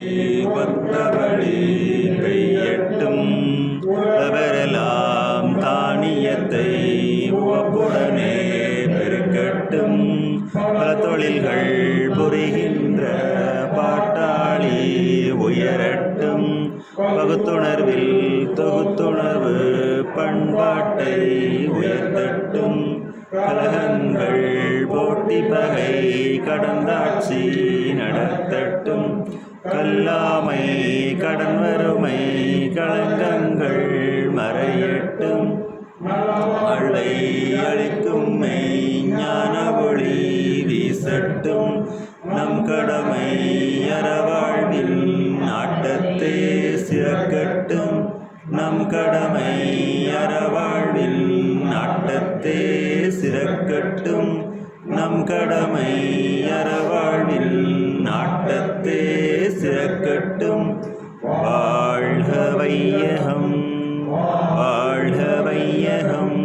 பத்தபடி பெய்யட்டும். அவரெல்லாம் தானியத்தை உவப்புடனே பெருக்கட்டும். பல தொழில்கள் புரிகின்ற பாட்டாளி உயரட்டும். பகுத்துணர்வில் தொகுத்துணர்வு பண்பாட்டை உயர்த்தட்டும். கலகங்கள் போட்டி பகை கடந்தாட்சி நடத்தட்டும். கல்லாமை கடன் வறுமை களங்கங்கள் மறையட்டும். வாழ்வை அளிக்கும் ஞான ஒளி வீசட்டும். நம் கடமை அறவாழ்வில் நாட்டத்தே சிறக்கட்டும். நம் கடமை அறவாழ்வில் நாட்டத்தே சிறக்கட்டும். நம் கடமை அறவாழ்வில் நாட்டத்தே வளர்க்கட்டும் வாழ்க வையகம். வாழ்க வையகம்.